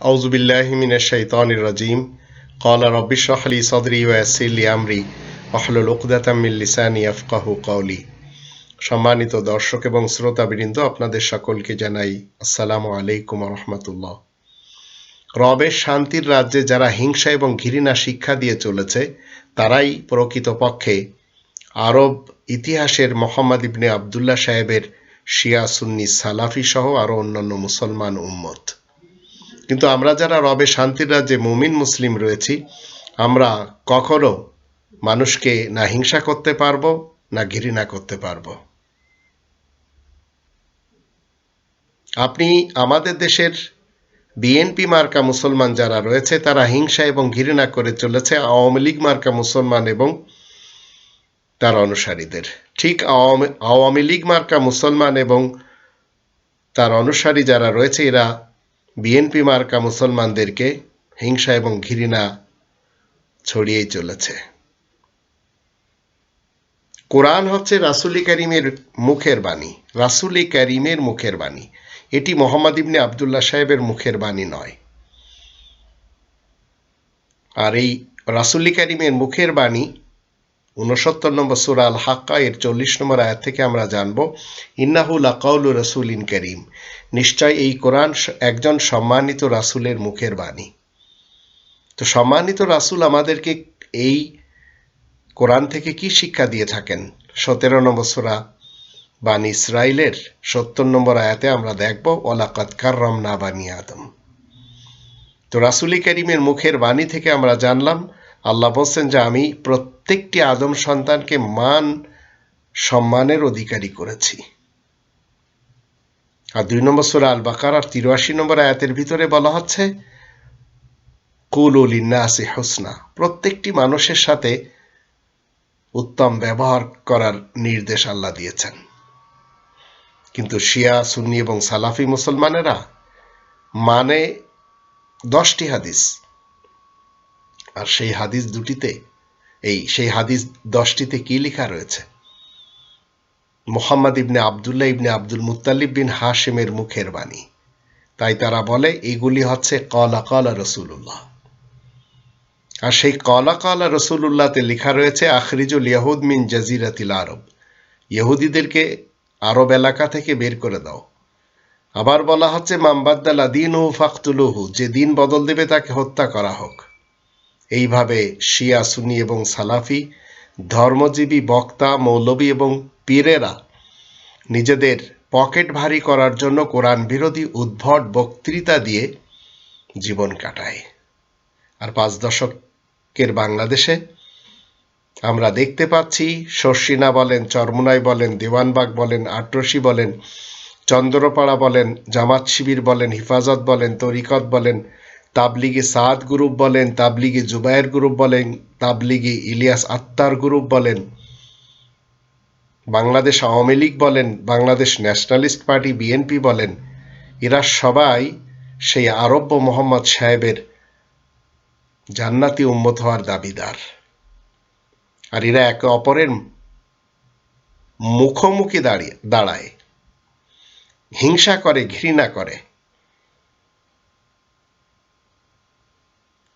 আউজুবিল্লাহিমিনের শৈতানির রাজিম। কলা রব্বিশাহলি সদরি ওয়াসিলি আমরি। অহলুল উকদাতামিল লিসানি আফকাহু কৌলি সম্মানিত দর্শক এবং শ্রোতাবৃন্দ, আপনাদের সকলকে জানাই আসসালামু আলাইকুম রহমতুল্লাহ। রবের শান্তির রাজ্যে যারা হিংসা এবং ঘৃণা শিক্ষা দিয়ে চলেছে, তারাই প্রকৃতপক্ষে আরব ইতিহাসের মোহাম্মদ ইবনে আবদুল্লাহ সাহেবের শিয়া সুন্নি সালাফি সহ আরও অন্যান্য মুসলমান উম্মত। কিন্তু আমরা যারা রবে শান্তির রাজ্যে মুমিন মুসলিম রয়েছি, আমরা কখনো মানুষকে না হিংসা করতে পারব, না ঘৃণা করতে পারব। আপনি আমাদের দেশের বিএনপি মার্কা মুসলমান যারা রয়েছে, তারা হিংসা এবং ঘৃণা করে চলেছে, আওয়ামী লীগ মার্কা মুসলমান এবং তার অনুসারীদের। ঠিক আওয়ামী আওয়ামী লীগ মার্কা মুসলমান এবং তার অনুসারী যারা রয়েছে, এরা বিএনপি মার্কা মুসলমানদেরকে হিংসা এবং ঘৃণা ছড়িয়েই চলেছে। কোরআন হচ্ছে রাসুলি করিমের মুখের বাণী, রাসুলি করিমের মুখের বাণী। এটি মোহাম্মদ ইবনে আবদুল্লাহ সাহেবের মুখের বাণী নয়। আর এই রাসুলি করিমের মুখের বাণী উনসত্তর নম্বর সুরা আল হাক্কা এর চল্লিশ নম্বর আয়াত থেকে আমরা জানব ইন্নাহুল আকাউল রসুল ইন করিম। নিশ্চয় এই কোরআন একজন সম্মানিত রাসুলের মুখের বাণী। তো সম্মানিত রাসুল আমাদেরকে এই কোরআন থেকে কি শিক্ষা দিয়ে থাকেন? সতেরো নম্বর সুরা বানী ইসরায়েলের সত্তর নম্বর আয়াতে আমরা দেখব ওলাকাত কার্রম না বানি আদম। তো রাসুলি করিমের মুখের বাণী থেকে আমরা জানলাম আল্লাহ বলছেন যে আমি প্রত্যেকটি আদম সন্তানকে মান সম্মানের অধিকারী করেছি। আর দুই নম্বর সুরা আল বাকার আর তিরাশি নম্বর আয়াতের ভিতরে বলা হচ্ছে, কুল উলিন্নাসি হোসনা, প্রত্যেকটি মানুষের সাথে উত্তম ব্যবহার করার নির্দেশ আল্লাহ দিয়েছেন। কিন্তু শিয়া, সুন্নি এবং সালাফি মুসলমানেরা মানে দশটি হাদিস আর সেই হাদিস দুটিতে, এই সেই হাদিস দশটিতে কি লেখা রয়েছে? মোহাম্মদ ইবনে আবদুল্লাহ ইবনে আব্দুল মুতালিব বিন হাশেমের মুখের বাণী। তাই তারা বলে, এগুলি হচ্ছে কলা কলা রসুল্লাহ আর সেই কলা কলা রসুল্লাহতে লেখা রয়েছে, আখরিজুল ইয়াহুদ মিন জাজিরাতিল আরব। ইহুদিদেরকে আরব এলাকা থেকে বের করে দাও। আবার বলা হচ্ছে, মামবাদ্দালা দিন ও ফাকতুলুহু, যে দিন বদল দেবে তাকে হত্যা করা হোক। এইভাবে শিয়া সুনি এবং সালাফি, ধর্মজীবী বক্তা, মৌলবী এবং পীরেরা নিজেদের পকেট ভারী করার জন্য কোরআন বিরোধী উদ্ভট বক্তৃতা দিয়ে জীবন কাটায়। আর পাঁচ দশকের বাংলাদেশে আমরা দেখতে পাচ্ছি শর্ষিনা বলেন, চরমুনাই বলেন, দেওয়ানবাগ বলেন, আটরসি বলেন, চন্দ্রপাড়া বলেন, জামাত শিবির বলেন, হিফাজত বলেন, তরিকত বলেন তাবলিগে সাদ গ্রুপ বলেন, তাবলিগে জুবায়ের গ্রুপ বলেন, তাবলিগে ইলিয়াস আত্মার গ্রুপ বলেন, বাংলাদেশ আওয়ামী লীগ বলেন, বাংলাদেশ ন্যাশনালিস্ট পার্টি বিএনপি বলেন, এরা সবাই সেই আরব্য মোহাম্মদ সাহেবের জান্নাতি উম্মত হওয়ার দাবিদার। আর এরা একে অপরের মুখোমুখি দাঁড়িয়ে, দাঁড়ায়। হিংসা করে, ঘৃণা করে।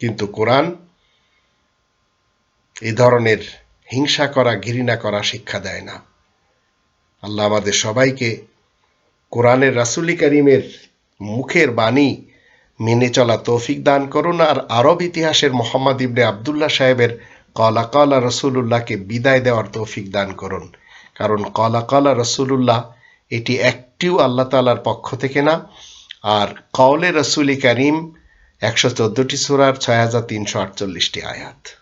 কিন্তু কোরআন এই ধরনের হিংসা করা, ঘৃণা করা শিক্ষা দেয় না। আল্লাহ আমাদের সবাইকে কোরআনের রাসুলি করিমের মুখের বাণী মেনে চলা তৌফিক দান করুন আর আরব ইতিহাসের মোহাম্মদ ইবনে আবদুল্লাহ সাহেবের কলা কলা রসুল্লাহকে বিদায় দেওয়ার তৌফিক দান করুন। কারণ কলা কলা রসুল্লাহ এটি একটিও আল্লাহ তালার পক্ষ থেকে না, আর কওলে রসুলি করিম একশো চোদ্দটি সুরার ছয় হাজার তিনশো আটচল্লিশটি আয়াত।